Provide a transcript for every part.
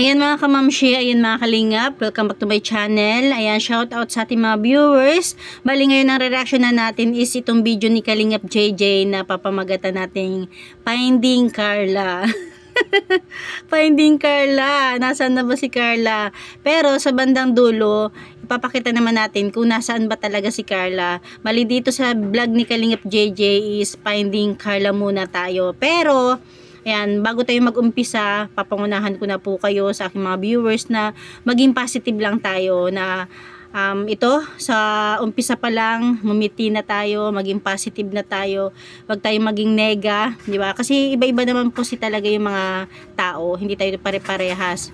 Ayan mga kamamshi, ayan mga kalingap, welcome back to my channel. Ayan, shout out sa ating mga viewers. Bali ngayon ang reaction na natin is itong video ni Kalingap JJ na papamagatan nating Finding Carla. Finding Carla. Nasaan na ba si Carla? Pero sa bandang dulo, ipapakita naman natin kung nasaan ba talaga si Carla. Bali dito sa vlog ni Kalingap JJ is Finding Carla muna tayo. Pero, Ayan, bago tayo mag-umpisa, papangunahan ko na po kayo sa aking mga viewers na maging positive lang tayo na um, ito, sa umpisa pa lang, mumiti na tayo, maging positive na tayo, wag tayo maging nega, di ba? Kasi iba-iba naman po si talaga yung mga tao, hindi tayo pare-parehas.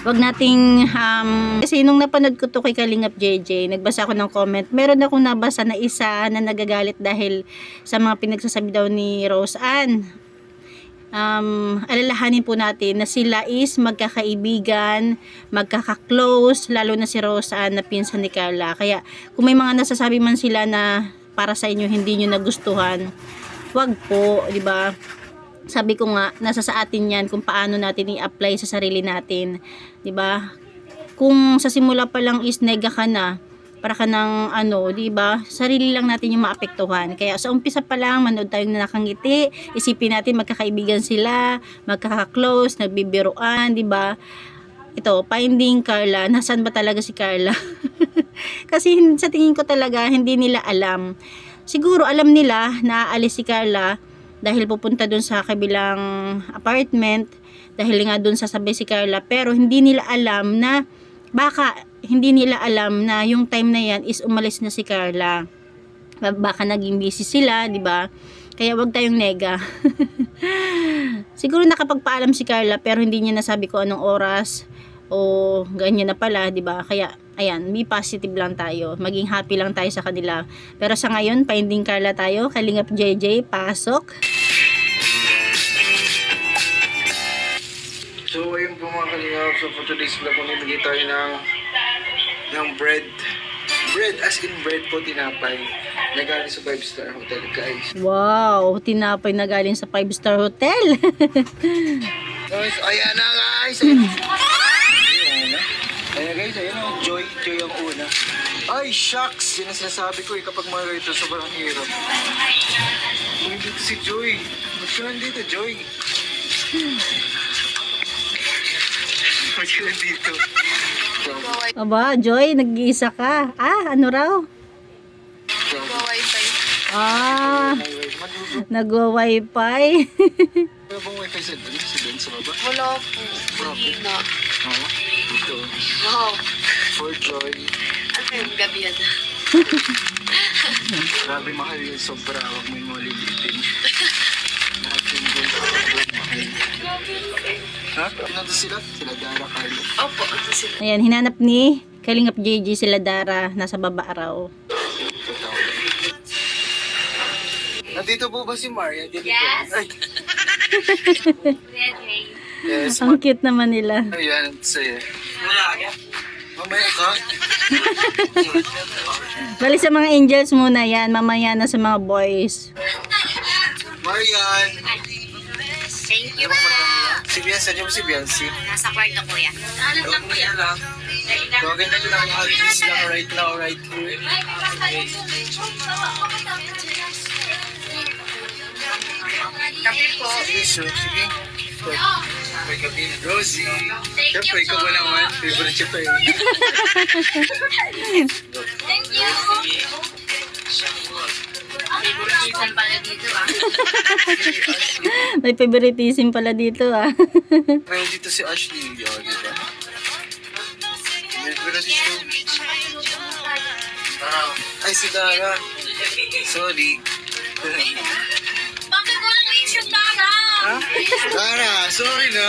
Wag nating um, kasi nung napanood ko to kay Kalingap JJ, nagbasa ako ng comment. Meron akong nabasa na isa na nagagalit dahil sa mga pinagsasabi daw ni Rose Ann um, alalahanin po natin na sila is magkakaibigan, magkaka-close, lalo na si Rosa na pinsan ni Carla. Kaya kung may mga nasasabi man sila na para sa inyo hindi nyo nagustuhan, wag po, di ba? Sabi ko nga, nasa sa atin yan kung paano natin i-apply sa sarili natin, di ba? Kung sa simula pa lang is nega ka na, para ka ng ano, 'di ba? Sarili lang natin yung maapektuhan. Kaya sa umpisa pa lang manood tayong nakangiti, isipin natin magkakaibigan sila, magkaka-close, nagbibiruan, 'di ba? Ito, finding Carla, nasaan ba talaga si Carla? Kasi sa tingin ko talaga hindi nila alam. Siguro alam nila na aalis si Carla dahil pupunta dun sa kabilang apartment dahil nga dun sasabi si Carla pero hindi nila alam na baka hindi nila alam na yung time na yan is umalis na si Carla. Ba- Baka naging busy sila, di ba? Kaya wag tayong nega. Siguro nakapagpaalam si Carla pero hindi niya nasabi ko anong oras o ganyan na pala, di ba? Kaya ayan, be positive lang tayo. Maging happy lang tayo sa kanila. Pero sa ngayon, finding Carla tayo. Kalingap JJ, pasok. So, ayun po mga kalingap. So, for today's vlog, mamimigay tayo ng, ng bread. Bread, as in bread po, tinapay. Nagaling sa 5-star hotel, guys. Wow, tinapay na galing sa 5-star hotel. Guys, ayan na guys! Ayan na. Ayan guys, ayan na. Joy, Joy ang una. Ay, shucks! Yan ang sinasabi ko eh, kapag mga ganito, sobrang hirap. Uy, dito si Joy. Ba't ka nandito, Joy? Ba't ka nandito? Aba, Joy, nag-iisa ka. Ah, ano raw? wifi. Ah, nagwa-wifi. Wala bang wifi sa doon? Sa doon sa baba? Wala po. Hindi na. Oo. Ito. Wow. For Joy. Ano yung gabi yan? Grabe mahal yun. Sobra. Huwag mo yung malilitin. Lahat yung gold. Mahal. Ha? Nandun sila? Sila Dara Carlo. Opo, ito sila. Ayan, hinanap ni Kalingap JJ sila Dara, nasa baba raw. Nandito po ba si Maria? Dito Yes. Ay, yes. Ang cute naman nila. Ayan, sa'yo. Mamaya ka. Bali sa mga angels muna yan, mamaya na sa mga boys. Marian. Si Biancy, ano si Biancy? Nasa kwarto yan. Ano lang lang. Tawagin na lang ang Agnes lang right now, right here. Kape po. Sige, so, sige. May gabi. Rosie. Siyempre, ikaw ba naman? Favorite siya pa eh. Thank you. Favoritism pala dito ah. May favoritism pala dito ah. Pero dito si Ashley, oh, di ba? Pero dito. Ah, ay, si Dara. Sorry. Bakit walang issue tara? Ha? Dara, sorry na.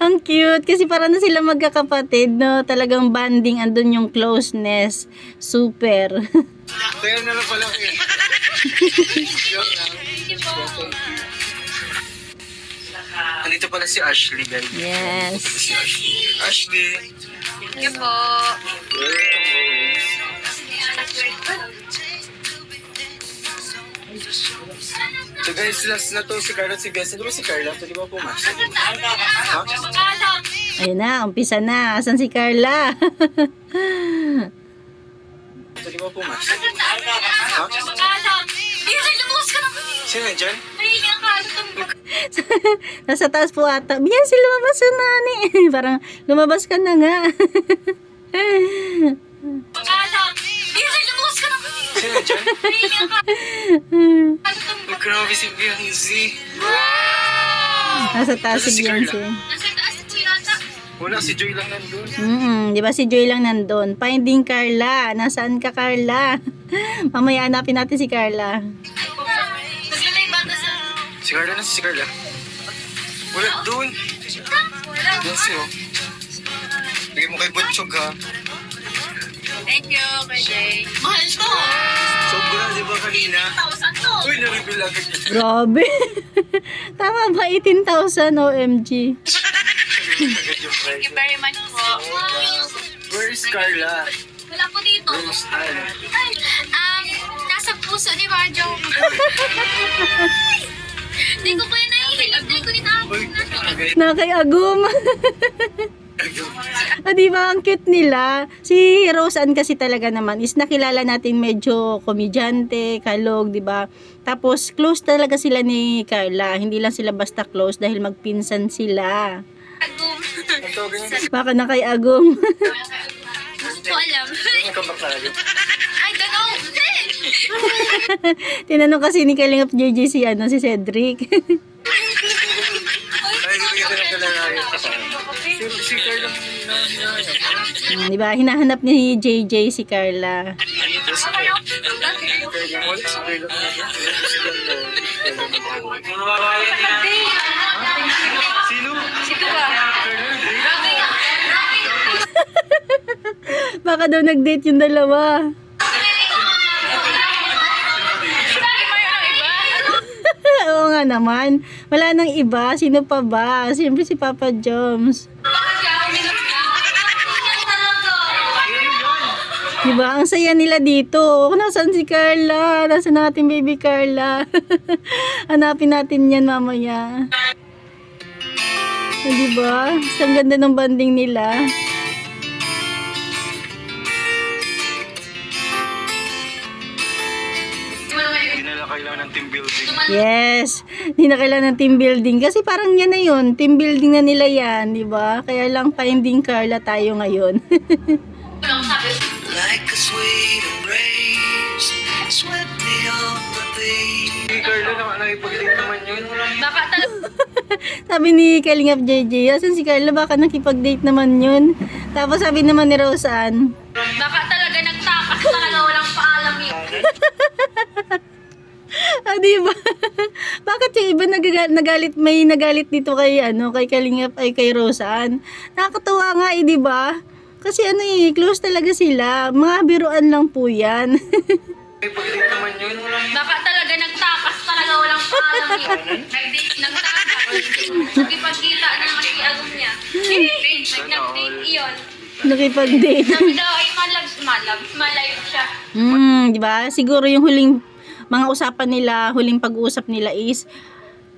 Ang cute kasi para na sila magkakapatid, no? Talagang banding, andun yung closeness. Super. Kaya na lang pala eh. Joke lang. Andito pala si Ashley, guys. yes. Si Ashley. Ashley. Thank you po. So guys, last na to si Carla at si Bessa. Di ba si Carla? Di ba pumasok? Ha? Ayun na, umpisa na. Asan si Carla? So di ba pumasok? Ha? Sino nandyan? Nasa taas po ata. Biancy, lumabas ka na, ni. Parang, lumabas ka na nga. Sino nandyan? Ay, grabe si Bianzi. Nasa taas si Nasa si Carla. Biancy. Wala, si Joy lang nandun. Mm, di ba si Joy lang nandun? Finding Carla. Nasaan ka, Carla? Mamaya hanapin natin si Carla. Si Carla na si Carla. Wala, doon. Bianzi, oh. Bigyan mo kay Butchog, ha? Thank you, Kuya Jay. Mahal to. Sobra, di ba kanina? 1,000 to. Uy, na-reveal agad niya. Grabe. Tama ba? 18,000 OMG. Thank you very much po. Where is Carla? Wala po dito. Um, nasa puso ni Marjo. Hindi ko pa yun nahihilap. Hindi ko Uy, ninahapon na. agad. Na kay Agum. ah, di ba ang cute nila? Si Rose Ann kasi talaga naman is nakilala natin medyo komedyante, kalog, di ba? Tapos close talaga sila ni Carla. Hindi lang sila basta close dahil magpinsan sila. Agum. Niya. Baka na kay Agum. Hindi ko alam. Kabakalo. I don't know. Tinanong kasi ni Kalingap JJ si, ano, si Cedric. Hinahanap. Hmm, di ba? Hinahanap ni JJ si Carla. Yes, Baka daw nag-date yung dalawa. Oo nga naman. Wala nang iba. Sino pa ba? Siyempre si Papa Joms. Diba? Ang saya nila dito. Nasaan si Carla? Nasaan ang ating baby Carla? Hanapin natin yan mamaya. Diba? Ang ganda ng banding nila. Yes. Hindi na kailangan ng team building. Kasi parang yan na yun. Team building na nila yan. di ba? Kaya lang finding Carla tayo ngayon. Like a sweet embrace, swept me off the page. Si Carla na nakipag-date naman yun. Baka talaga. sabi ni Kalingap JJ, asan si Carla? Baka nakipag-date naman yun. Tapos sabi naman ni Roseanne, Baka talaga nagtakas talaga walang paalam yun. ah, di ba? Bakit yung iba nagagal- nagalit, may nagalit dito kay, ano, kay Kalingap, ay kay Roseanne? Nakakatuwa nga eh, di ba? Kasi ano eh, close talaga sila. Mga biruan lang po yan. Nakipag-date naman yun. Baka talaga nagtakas talaga walang paalam yun. Nag-date, nagtakas. Nakipagkita na naman si Agum niya. Nag-date iyon. Nakipag-date. Sabi daw ay malab, malab, malayo siya. Hmm, di ba? Siguro yung huling mga usapan nila, huling pag-uusap nila is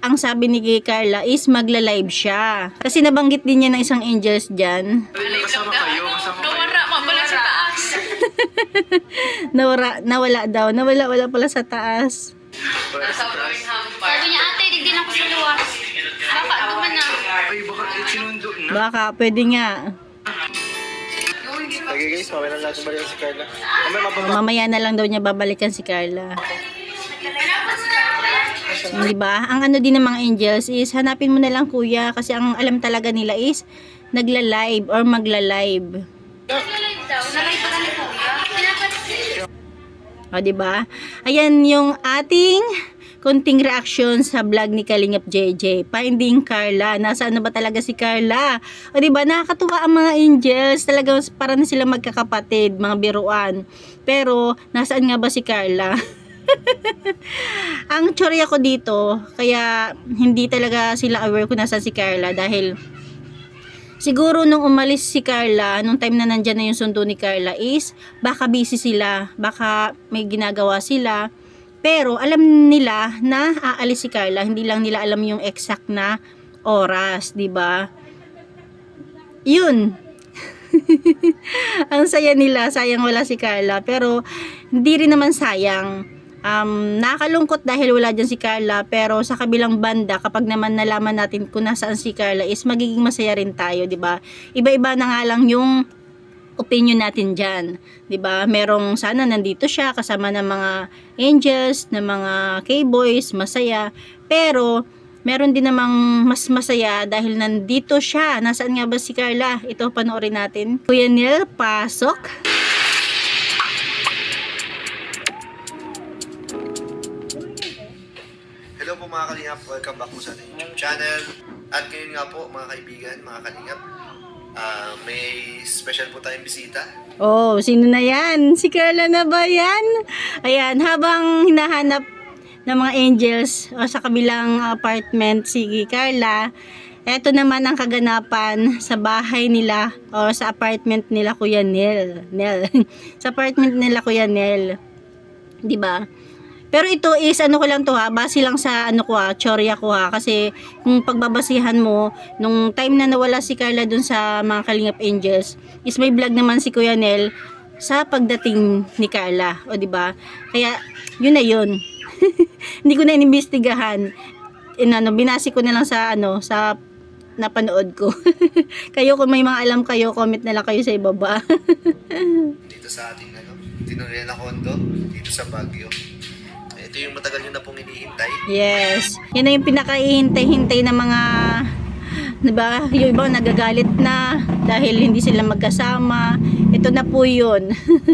ang sabi ni kay Carla is magla-live siya. Kasi nabanggit din niya ng isang angels dyan. Kasama kayo, kasama kayo. Nawara, sa taas. Nawala, nawala daw. Nawala, wala pala sa taas. Sabi niya, ate, digdin ako sa luwas. Baka, duman na. Ay, baka sinundo na. Baka, pwede nga. Okay guys, mamaya na natin balikan si Carla. Mamaya. Mamaya na lang daw niya babalikan si Carla. Di ba? Ang ano din ng mga angels is hanapin mo na lang kuya kasi ang alam talaga nila is nagla-live or magla-live. Nalive daw. Nalive pa ni Kuya. O, di ba? Ayan yung ating konting reaction sa vlog ni Kalingap JJ. Finding Carla. Nasaan na ba talaga si Carla? O, ba? Nakakatuwa ang mga angels. Talaga para na sila magkakapatid, mga biruan. Pero, nasaan nga ba si Carla? ang chorya ko dito, kaya hindi talaga sila aware kung nasaan si Carla dahil Siguro nung umalis si Carla, nung time na nandyan na yung sundo ni Carla is, baka busy sila, baka may ginagawa sila, Pero alam nila na aalis si Carla, hindi lang nila alam yung exact na oras, 'di ba? Yun. Ang saya nila, sayang wala si Carla, pero hindi rin naman sayang. Um, nakakalungkot dahil wala dyan si Carla, pero sa kabilang banda, kapag naman nalaman natin kung nasaan si Carla, is magiging masaya rin tayo, 'di ba? Iba-iba na nga lang yung opinion natin dyan. 'di ba Merong sana nandito siya kasama ng mga angels, ng mga K-boys, masaya. Pero, meron din namang mas masaya dahil nandito siya. Nasaan nga ba si Carla? Ito, panoorin natin. Kuya Neil, pasok. Mga kalingap, welcome back po sa ating YouTube channel. At ngayon nga po mga kaibigan, mga kalingap, ah, may special po tayong bisita. Oh, sino na yan? Si Carla na ba yan? Ayan, habang hinahanap ng mga angels o sa kabilang apartment si Carla, eto naman ang kaganapan sa bahay nila o sa apartment nila Kuya Nel. Nel. sa apartment nila Kuya Nel. 'Di ba? Pero ito is ano ko lang to ha, base lang sa ano ko ha, tsorya ko ha kasi kung pagbabasihan mo nung time na nawala si Carla dun sa mga Kalingap Angels, is may vlog naman si Kuya Nel sa pagdating ni Carla, o di ba? Kaya yun na yun. Hindi ko na inimbestigahan. Inano, binasi ko na lang sa ano, sa napanood ko. kayo kung may mga alam kayo, comment na lang kayo sa ibaba. Dito sa ating ano, tinuloy na kondo, dito sa Baguio. Yung matagal nyo na pong hinihintay. Yes. Yan na yung pinakahihintay-hintay ng mga 'di ba? Yung iba nagagalit na dahil hindi sila magkasama. Ito na po 'yun.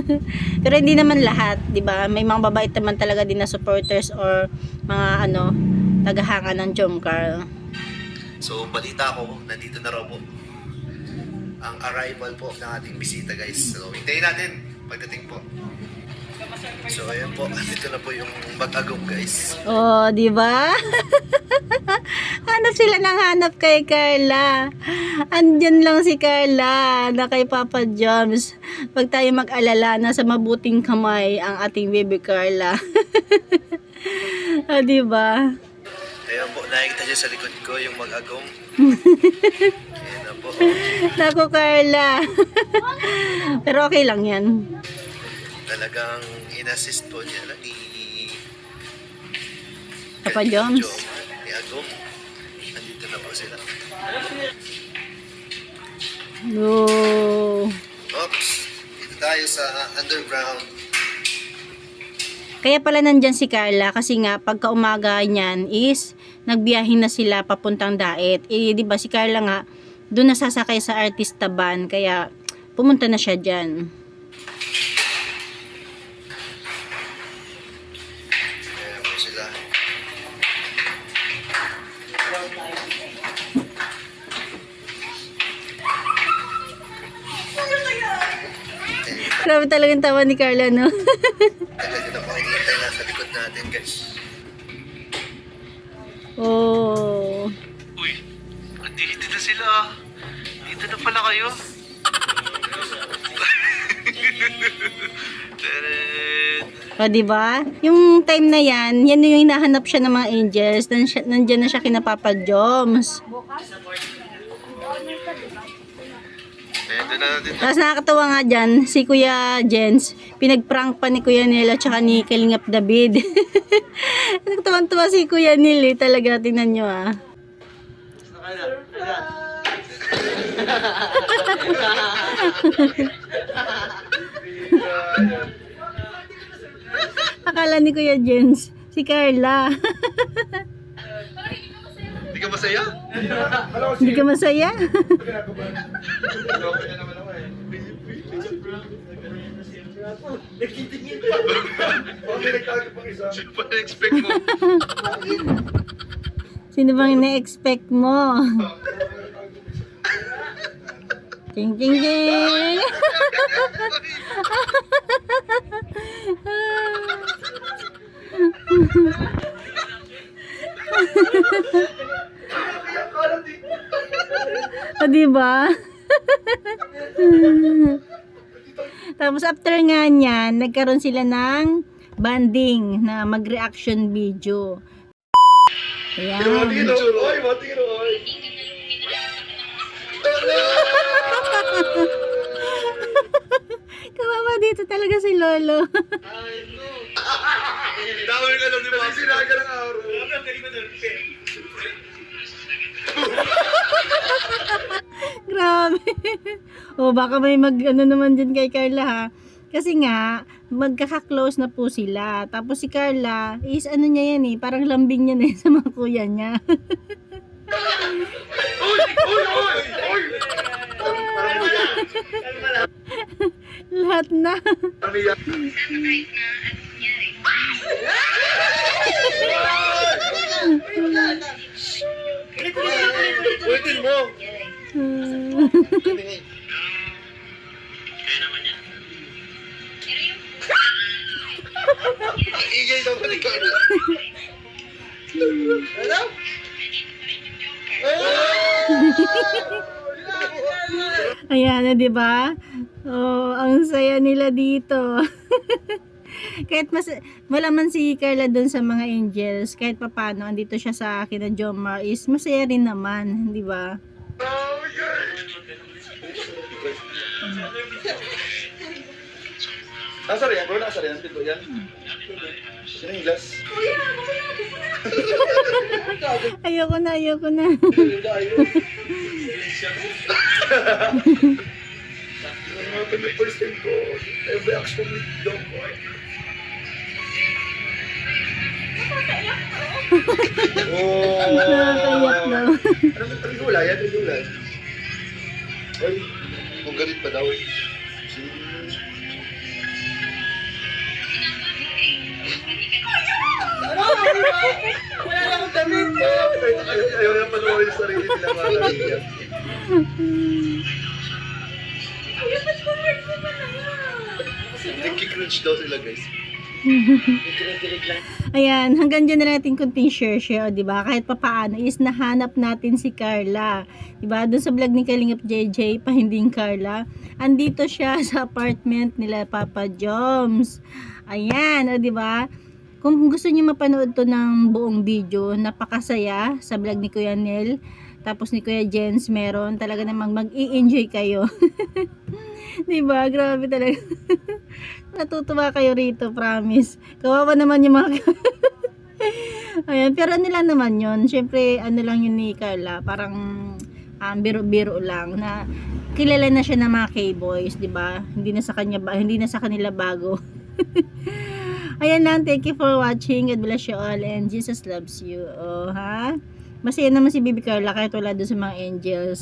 Pero hindi naman lahat, 'di ba? May mga babait naman talaga din na supporters or mga ano, tagahanga ng Jomcar. So, balita ko, nandito na raw po ang arrival po ng ating bisita guys. So, hintayin natin pagdating po. So, ayan po. Dito na po yung mag-agong guys. Oh, 'di ba? hanap sila ng hanap kay Carla. Andyan lang si Carla na kay Papa Joms. Pag tayo mag-alala, nasa mabuting kamay ang ating baby Carla. ah, 'di ba? Ayan po, nakikita niyo sa likod ko yung mag-agong. Ayan na po. Naku, Carla. Pero okay lang 'yan. Talagang in-assist po niya na ni Papa Joms. Ni Agong. Nandito na po sila. Oh. Oops. Dito tayo sa underground. Kaya pala nandyan si Carla kasi nga pagka umaga niyan is nagbiyahin na sila papuntang Daet. Eh, di ba si Carla nga doon nasasakay sa artista van kaya pumunta na siya diyan. Ayan po sila. Grabe talagang tawa ni Carla, no? Nyo na po hinihintay nasa likod natin guys. oh. Uy, andito na sila. Dito na pala kayo. O, di ba? Yung time na yan, yan yung hinahanap siya ng mga angels. Nan siya, nandyan na siya kina Papa Joms. Ayan, doon na natin. Tapos nakakatawa nga dyan, si Kuya Jens, pinag-prank pa ni Kuya Neil at saka ni Kalingap David. Nagtawang-tawa si Kuya Neil eh, talaga, tingnan nyo ah. Akala ni Kuya Jens, si Carla. Hindi ka masaya? Hindi ka masaya? Sino pa na-expect mo? Sino bang ina-expect mo? Ting ting ting! o, diba? Tapos after nga niyan, nagkaroon sila ng banding na mag-reaction video. Ayan. Oy, matiro, oy. Kawawa dito talaga si Lolo. Dawal ka lang, di ba? Sinaga ng araw. Grabe. o baka may mag ano naman dyan kay Carla ha. Kasi nga, magkaka-close na po sila. Tapos si Carla, is ano niya yan eh, parang lambing niya na yun sa mga kuya niya. Uy, uy, uy. Lahat na. Ulitin mo. Ang ingay daw ni Carla? Ano? Ayan na, di ba? Oh, ang saya nila dito. kahit mas wala man si Carla doon sa mga angels, kahit papano andito siya sa akin na Jomar is masaya rin naman, di ba? Nasa rin yan, bro? Nasa rin yan? Pinto yan? Sino yung glass? Ayoko na, ayoko na. Ang mga time ko, every action with dog ko. Oh, Nakakaiyak daw. Ano ba trigula? Yan, trigula. Ay, kung galit pa daw. Wala na akong damit. Ayaw, na panoorin yung sarili nila mga kaibigan. Nagkikringe daw sila guys. Ayan, hanggang dyan na natin kunting share-share, o, di ba? Kahit papaano is nahanap natin si Carla. Di ba? Doon sa vlog ni Kalingap JJ, pahinding Carla. Andito siya sa apartment nila Papa Joms. Ayan, o, di ba? Kung gusto niyo mapanood to ng buong video, napakasaya sa vlog ni Kuya Nel. Tapos ni Kuya Jens meron. Talaga namang mag-i-enjoy kayo. di ba? Grabe talaga. Natutuwa kayo rito, promise. Kawawa naman yung mga... Ayan, pero ano lang naman yun. Siyempre, ano lang yun ni Carla. Parang um, biro-biro lang na kilala na siya ng mga K-boys, di ba? Hindi na sa kanya ba, hindi na sa kanila bago. Ayan lang, thank you for watching. God bless you all and Jesus loves you. Oh, ha? Masaya naman si Baby Carla kahit wala doon sa mga angels.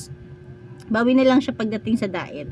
Bawi na lang siya pagdating sa diet.